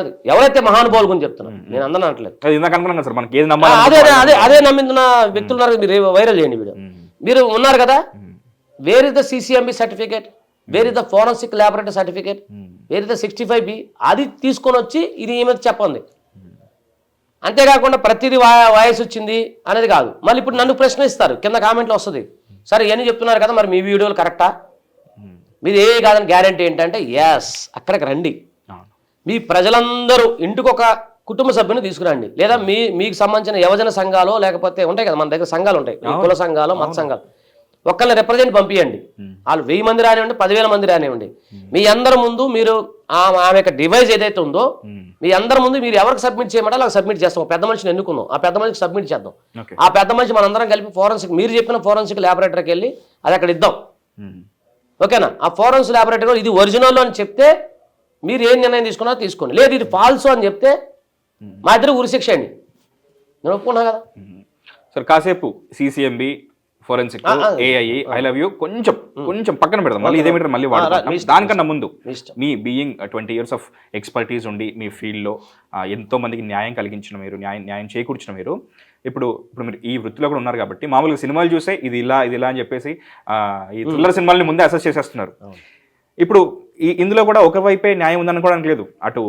చెప్తున్నాను ఎవరైతే మహానుభావులు గురించి చెప్తున్నాను నేను అందరూ అనట్లేదు. అది ఇందాక అనుకున్నాం కదా సార్ మనకి ఏది ఆ, నమ్మాలి అదే అదే నమ్మిన వ్యక్తులు ఉన్నారు మీరు వైరల్ చేయండి వీడియో. మీరు ఉన్నారు కదా? Where is the CCMB certificate where is the forensic laboratory certificate where is the sixty five B అది తీసుకొని వచ్చి ఇది ఈమె చెప్పండి. అంతేకాకుండా ప్రతిదీ వా వాయిస్ వచ్చింది అనేది కాదు. మళ్ళీ ఇప్పుడు నన్ను ప్రశ్న ఇస్తారు. కింద కామెంట్లో వస్తుంది. సరే ఇవన్నీ చెప్తున్నారు కదా మరి మీ వీడియోలు కరెక్టా? మీది ఏ కాదని గ్యారంటీ ఏంటంటే ఎస్ అక్కడికి రండి. మీ ప్రజలందరూ ఇంటికి ఒక కుటుంబ సభ్యుని తీసుకురండి. లేదా మీ మీకు సంబంధించిన యువజన సంఘాలు లేకపోతే ఉంటాయి కదా మన దగ్గర సంఘాలు ఉంటాయి. కుల సంఘాలు మత సంఘాలు. ఒక్కళ్ళని రిప్రజెంట్ పంపించండి వాళ్ళు వెయ్యి మంది రానివ్వండి పదివేల మంది రానివ్వండి. మీ అందరి ముందు మీరు ఆ- ఆమె యొక్క డివైస్ ఏదైతే ఉందో మీ అందరి ముందు మీరు ఎవరికి సబ్మిట్ చేయమంటే అలా సబ్మిట్ చేస్తాం. పెద్ద మనిషిని ఎన్నుకున్నాం ఆ పెద్ద మనిషికి సబ్మిట్ చేద్దాం. ఆ పెద్ద మనిషి మనందరం కలిపి ఫోరెన్సిక్ మీరు చెప్పిన ఫోరెన్సిక్ ల్యాబొరేటరీకి వెళ్ళి అది అక్కడ ఇద్దాం. ఓకేనా? ఆ ఫోరెన్స్ ల్యాబొరేటరీ ఇది ఒరిజినల్ అని చెప్తే మీరు ఏం నిర్ణయం తీసుకున్నారో తీసుకోండి. లేదు ఇది ఫాల్స్ అని చెప్తే మా ఇద్దరు ఉరిశిక్ష అండి. నేను ఒప్పుకున్నా కదా? సార్ కాసేపు CCMB forensic. AI I love you కొంచెం కొంచెం పక్కన పెడదాం. మళ్ళీ ఇదే మీటర్ మళ్ళీ ఇష్టం, దానికన్నా ముందు మీ being twenty years of expertise ఉండి మీ ఫీల్డ్లో ఎంతో మందికి న్యాయం కలిగించిన మీరు న్యాయం న్యాయం చేకూర్చిన మీరు. ఇప్పుడు ఇప్పుడు మీరు ఈ వృత్తిలో కూడా ఉన్నారు కాబట్టి మామూలుగా సినిమాలు చూసే ఇది ఇలా ఇది ఇలా అని చెప్పేసి ఈ థ్రిల్లర్ సినిమాల్ని ముందే అసెస్ చేసేస్తున్నారు. ఇప్పుడు ఇందులో కూడా ఒక వైపే న్యాయం ఉందనుకోవడానికి లేదు అటు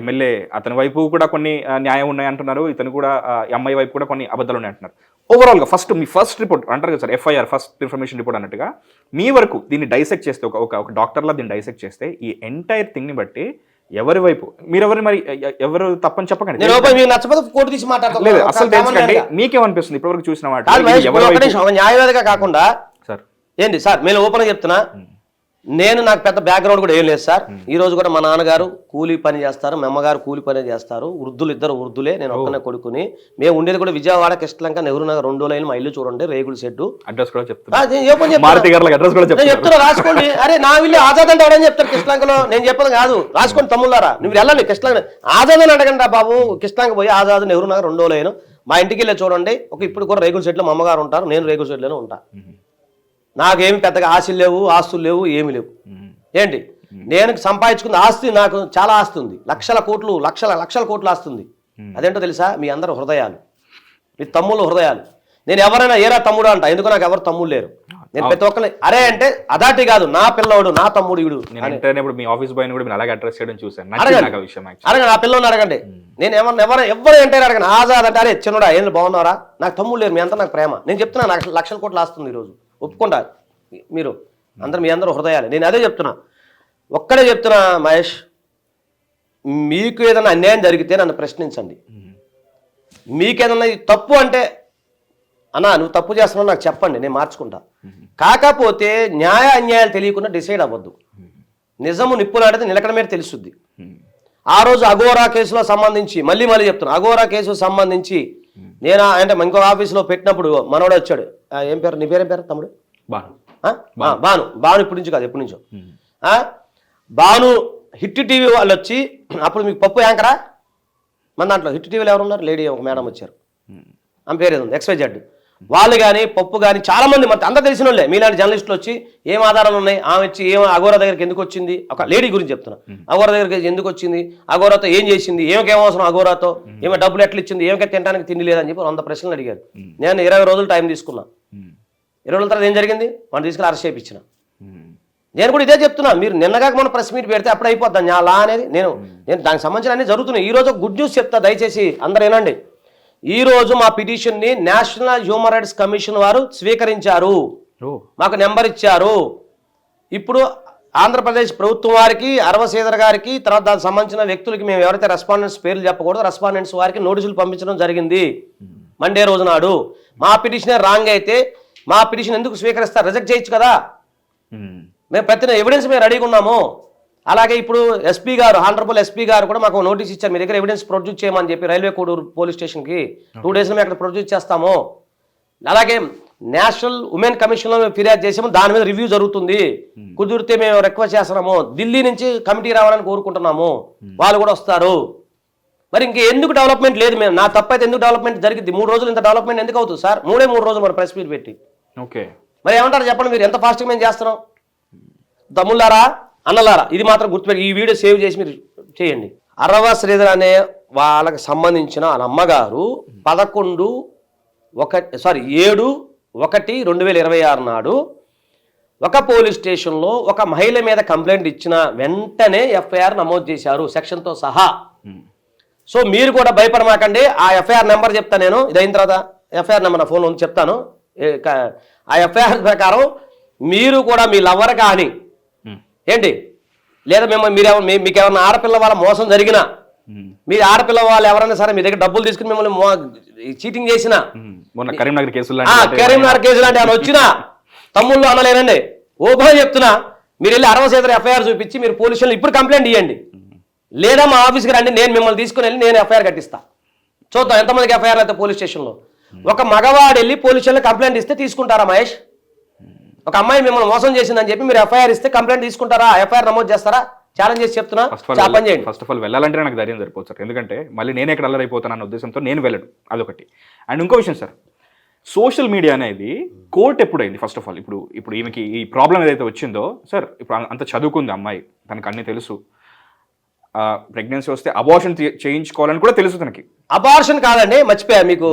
ఎమ్మెల్యే అతని వైపు కూడా కొన్ని న్యాయం ఉన్నాయి అంటున్నారు ఇతను కూడా అమ్మాయి వైపు కూడా కొన్ని అబద్ధాలు ఉన్నాయి అంటున్నారు ఓవరాల్గా ఫస్ట్ మీ ఫస్ట్ రిపోర్ట్ అంటారు కదా sir FIR first information report అన్నట్టుగా మీ వరకు దీన్ని డైసెక్ట్ చేస్తే ఒక ఒక డాక్టర్లా దీన్ని డైసెక్ట్ చేస్తే ఈ ఎంటైర్ థింగ్ని బట్టి ఎవరి వైపు మీరెవరు మరి ఎవరు తప్పని చెప్పకండి. కోర్టు తీసి లేదు అసలు తెలుసుకోండి మీకేమనిపిస్తుంది ఇప్పటివరకు చూసిన న్యాయవాదిగా కాకుండా సార్. ఏంటి సార్ నేను ఓపెన్ చెప్తున్నా. నేను నాకు పెద్ద బ్యాక్గ్రౌండ్ కూడా ఏం లేదు సార్. ఈ రోజు కూడా మా నాన్నగారు కూలీ పని చేస్తారు మా అమ్మగారు కూలీ పని చేస్తారు. వృద్ధులు ఇద్దరు వృద్ధులే నేను ఒక్కనే కొడుకుని. మేము ఉండేది కూడా విజయవాడ కృష్ణలంక నెహ్రూ నగర్ రెండో లైన్ మా ఇల్లు చూడండి రేగుల సెట్టు అడ్రస్ కూడా చెప్తున్నా? చెప్తున్నా రాసుకోండి. అరే నా విల్లు ఆజాద్ అంటే ఎవడని చెప్తారు కృష్ణాంకలో నేను చెప్పదు కాదు. రాసుకోండి తమ్ముళ్ళారా. నువ్వు వెళ్ళండి కృష్ణాంక ఆజాద్ అని అడగండి రా బాబు. కృష్ణాంక పోయి ఆజాద్ నెహ్రూ నగర్ రెండో లైన్. మా ఇంటికి వెళ్ళి చూడండి. ఒక ఇప్పుడు కూడా రేగుల సెట్లో మా అమ్మగారు ఉంటారు. నేను రేగుల సెట్లోనే ఉంటా. నాకేమి పెద్దగా ఆశలు లేవు ఆస్తులు లేవు ఏమి లేవు. ఏంటి? నేను సంపాదించుకున్న ఆస్తి నాకు చాలా ఆస్తి ఉంది. లక్షల కోట్లు లక్షల లక్షల కోట్లు ఆస్తి ఉంది. అదేంటో తెలుసా? మీ అందరు హృదయాలు. మీ తమ్ముళ్ళ హృదయాలు. నేను ఎవరైనా ఏరా తమ్ముడు అంట. ఎందుకు నాకు ఎవరు తమ్ముడు లేరు? నేను ప్రతి ఒక్కరిని అరే అంటే అదాటి కాదు నా పిల్లవాడు నా తమ్ముడు ఇడు ఇప్పుడు మీ ఆఫీస్ బాయ్ కూడా అలాగే అడ్రస్ చేయడం చూసాను అడగండి. ఆ పిల్లని అడగండి. నేను ఎవరిని ఎవరు ఎవరు అంటే అడగండి. ఆజాద్ అంటే అరే చిన్నడా ఏం బాగున్నారా నాకు తమ్ముడు లేరు మీ అంతా నాకు ప్రేమ. నేను చెప్తున్నా నాకు లక్షల కోట్లు ఆస్తుంది ఈరోజు. ఒప్పుకుంటా. మీరు అందరు మీ అందరూ హృదయాలు. నేను అదే చెప్తున్నా. ఒక్కడే చెప్తున్నా మహేష్ మీకు ఏదైనా అన్యాయం జరిగితే నన్ను ప్రశ్నించండి. మీకేదన్నా తప్పు అంటే అన్నా నువ్వు తప్పు చేస్తున్నావు నాకు చెప్పండి నేను మార్చుకుంటా. కాకపోతే న్యాయ అన్యాయాలు తెలియకుండా డిసైడ్ అవ్వద్దు. నిజము నిప్పులాడితే నిలకడ మీద తెలుస్తుంది. ఆ రోజు అగోరా కేసులో సంబంధించి మళ్ళీ మళ్ళీ చెప్తున్నా అగోరా కేసు సంబంధించి నేను? అంటే ఇంకో ఆఫీస్లో పెట్టినప్పుడు మనోడు వచ్చాడు. ఏం పేరు? నీ పేరేం పేరు తమ్ముడు? బాను. బాను. బాను. ఇప్పటి నుంచి కాదు ఎప్పటి నుంచో. ఆ? బాను హిట్ టీవీ వాళ్ళు వచ్చి అప్పుడు మీకు పప్పు యాంకరా? మన దాంట్లో హిట్ టీవీలో ఎవరు ఉన్నారు లేడీ ఒక మేడం వచ్చారు. ఆమె పేరు ఏదో ఉంది ఎక్స్వై జెడ్ వాళ్ళు కానీ పప్పు కానీ చాలా మంది మొత్తం అందరూ తెలిసిన వాళ్ళే మీలాంటి జర్నలిస్టులు వచ్చి ఏం ఆధారాలు ఉన్నాయి? ఆమె వచ్చి ఏం అఘోర దగ్గరికి ఎందుకు వచ్చింది? ఒక లేడీ గురించి చెప్తున్నా. అఘోర దగ్గరికి ఎందుకు వచ్చింది? అఘోరతో ఏం చేసింది? ఏమికి ఏం అవసరం అఘోరాతో ఏమో డబ్బులు ఎట్లా ఇచ్చింది? ఏమికి తినడానికి తిండి లేదని చెప్పి వంద ప్రశ్నలు అడిగారు నేను ఇరవై రోజులు టైం తీసుకున్నా. ఇరవై రోజుల తర్వాత ఏం జరిగింది? మనం తీసుకెళ్ళి అరెస్ట్ చేయించిన. నేను కూడా ఇదే చెప్తున్నా. మీరు నిన్నగాక మన ప్రెస్ మీట్ పెడితే అప్పుడు అయిపోద్దాం. నా లా అనేది నేను నేను దానికి సంబంధించిన అన్ని జరుగుతున్నాయి. ఈ రోజు గుడ్ న్యూస్ చెప్తా. దయచేసి అందరు ఏనండి ఈ రోజు మా పిటిషన్ని నేషనల్ హ్యూమన్ రైట్స్ కమిషన్ వారు స్వీకరించారు. మాకు నెంబర్ ఇచ్చారు. ఇప్పుడు ఆంధ్రప్రదేశ్ ప్రభుత్వం వారికి అరవశీధర్ గారికి తర్వాత దానికి సంబంధించిన వ్యక్తులకి మేము ఎవరైతే రెస్పాండెంట్స్ పేర్లు చెప్పకూడదు రెస్పాండెంట్స్ వారికి నోటీసులు పంపించడం జరిగింది. మండే రోజు నాడు. మా పిటిషన్ రాంగ్ అయితే మా పిటిషన్ ఎందుకు స్వీకరిస్తారు? రిజెక్ట్ చేయొచ్చు కదా. మేము ప్రతి ఎవిడెన్స్ మేము రెడీగా ఉన్నాము. అలాగే ఇప్పుడు ఎస్పీ గారు హానరబుల్ ఎస్పీ గారు కూడా మాకు నోటీస్ ఇచ్చారు. మీ దగ్గర ఎవిడెన్స్ ప్రొడ్యూస్ చేయమని చెప్పి రైల్వే కోడూరు పోలీస్ స్టేషన్కి టూ డేస్లో మేము అక్కడ ప్రొడ్యూస్ చేస్తాము. అలాగే నేషనల్ ఉమెన్ కమిషన్లో మేము ఫిర్యాదు చేసాము. దాని మీద రివ్యూ జరుగుతుంది. కుదిరితే మేము రిక్వెస్ట్ చేస్తున్నాము. ఢిల్లీ నుంచి కమిటీ రావాలని కోరుకుంటున్నాము. వాళ్ళు కూడా వస్తారు. మరి ఇంక ఎందుకు డెవలప్మెంట్ లేదు? మేము నా తప్పైతే ఎందుకు డెవలప్మెంట్ జరిగింది? మూడు రోజులు ఇంత డెవలప్మెంట్ ఎందుకు అవుతుంది సార్? మూడే మూడు రోజులు మన ప్రెస్ మీట్ పెట్టి. ఓకే. మరి ఏమంటారు చెప్పండి మీరు? ఎంత ఫాస్ట్గా మేము చేస్తున్నాం? తమ్ముళ్ళారా? అన్నలారా ఇది మాత్రం గుర్తుపెట్టి ఈ వీడియో సేవ్ చేసి మీరు చేయండి. అరవ శ్రీధర్ అనే వాళ్ళకి సంబంధించిన వాళ్ళ అమ్మగారు పదకొండు ఒక సారీ ఏడు ఒకటి రెండు వేల ఇరవై ఆరు నాడు ఒక పోలీస్ స్టేషన్లో ఒక మహిళ మీద కంప్లైంట్ ఇచ్చిన వెంటనే ఎఫ్ఐఆర్ నమోదు చేశారు సెక్షన్తో సహా. సో మీరు కూడా భయపడమాకండి ఆ ఎఫ్ఐఆర్ నెంబర్ చెప్తాను నేను ఇది అయిన తర్వాత ఎఫ్ఐఆర్ నెంబర్ నా ఫోన్లో ఉంది చెప్తాను. ఆ ఎఫ్ఐఆర్ ప్రకారం మీరు కూడా మీ లవ్వర్ కానీ ఏంటి? లేదా మేము మీరు మీకు ఏమన్నా ఆడపిల్ల వాళ్ళ మోసం జరిగినా మీరు ఆడపిల్ల వాళ్ళు ఎవరైనా సరే మీ దగ్గర డబ్బులు తీసుకుని మిమ్మల్ని చీటింగ్ చేసినా. మొన్న కరీంనగర్ కేసులు కరీంనగర్ కేసు లాంటి ఆయన వచ్చినా తమ్ముళ్ళు అనలేనండి. ఓపెన్ చెప్తున్నా మీరు వెళ్ళి అరవై శాతం ఎఫ్ఐఆర్ చూపించి మీరు పోలీసులు ఇప్పుడు కంప్లైంట్ ఇవ్వండి లేదా మా ఆఫీస్కి రండి నేను మిమ్మల్ని తీసుకుని వెళ్ళి నేను ఎఫ్ఐఆర్ కట్టిస్తా. చూద్దాం ఎంతమందికి ఎఫ్ఐఆర్ అయితే పోలీస్ స్టేషన్లో? ఒక మగవాడు వెళ్ళి పోలీస్ స్టేషన్లో కంప్లైంట్ ఇస్తే తీసుకుంటారా మహేష్? ఒక అమ్మాయి మిమ్మల్ని మోసం చేసిందని చెప్పి మీరు ఎఫ్ఐఆర్ ఇస్తే కంప్లైంట్ తీసుకుంటారా? ఎఫ్ఐఆర్ నమోదు చేస్తారా? ఛాలెంజ్ చేసి చెప్తున్నా. పని చేయండి. ఫస్ట్ ఆఫ్ ఆల్ వెళ్ళాలంటే నాకు ధైర్యం సరిపోతుంది సార్. ఎందుకంటే మళ్ళీ నేను ఎక్కడ అల్లరైపోతాను అన్న ఉద్దేశంతో నేను వెళ్ళను. అదొకటి. అండ్ ఇంకో విషయం సార్ సోషల్ మీడియా అనేది కోర్ట్ ఎప్పుడైంది ఫస్ట్ ఆఫ్ ఆల్ ఇప్పుడు ఇప్పుడు ఈమెకి ఈ ప్రాబ్లం ఏదైతే వచ్చిందో సార్ ఇప్పుడు అంత చదువుకుంది అమ్మాయి. తనకు అన్నీ తెలుసు. ప్రెగ్నెన్సీ వస్తే అబార్షన్ చేయించుకోవాలని కూడా తెలుసు తనకి. అబార్షన్ కాదండి మర్చిపోయా మీకు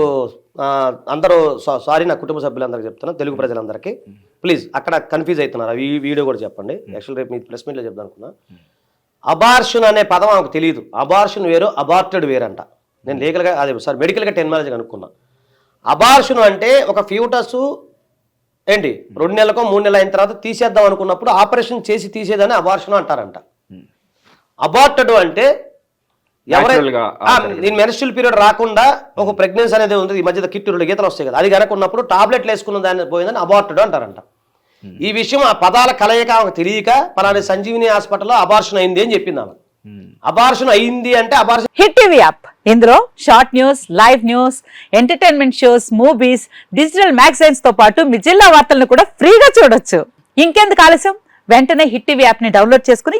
అందరూ సారీ నా కుటుంబ సభ్యులందరికీ చెప్తున్నా తెలుగు ప్రజలందరికీ. ప్లీజ్ అక్కడ కన్ఫ్యూజ్ అవుతున్నారు ఈ వీడియో కూడా చెప్పండి. యాక్చువల్ రేపు మీ ప్రెస్ మీట్లో చెప్దాం అనుకున్నా. అబార్షన్ అనే పదం ఆమెకు తెలియదు అబార్షన్ వేరు అబార్టెడ్ వేరంట. నేను లీగల్గా అదే సారీ మెడికల్గా టెక్నాలజీ కనుక్కున్నా. అబార్షన్ అంటే ఒక ఫ్యూటస్ ఏంటి? రెండు నెలలకో మూడు నెలలు అయిన తర్వాత తీసేద్దాం అనుకున్నప్పుడు ఆపరేషన్ చేసి తీసేదని అబార్షన్ అంటారంట. అబార్టెడ్ అంటే ఎవరై Natural గా ఆ, దీని మెన్స్ట్రల్ పీరియడ్ రాకుండా ఒక ప్రెగ్నెన్సీ అనేది ఉంది. ఈ మధ్య కిట్టు రెండు గీతలు వస్తాయి కదా. అది కనుక ఉన్నప్పుడు టాబ్లెట్లు వేసుకున్న దాన్ని పోయిందని అబార్టెడ్ అంటారంట. ఈ విషయం ఆ పదాల కలయిక ఆమెకు తెలియక పలానా సంజీవిని హాస్పిటల్లో అబార్షన్ అయింది అని చెప్పింది ఆమె. అబార్షన్ అయింది అంటే అబార్షన్ హిట్ టీవీ యాప్ ఇందులో short news live news entertainment shows movies digital మ్యాగజైన్స్తో పాటు మీ జిల్లా వార్తలను కూడా ఫ్రీగా చూడొచ్చు. ఇంకెందుకు ఆలస్యం? వెంటనే హిట్ టీవీ యాప్ని డౌన్లోడ్ చేసుకుని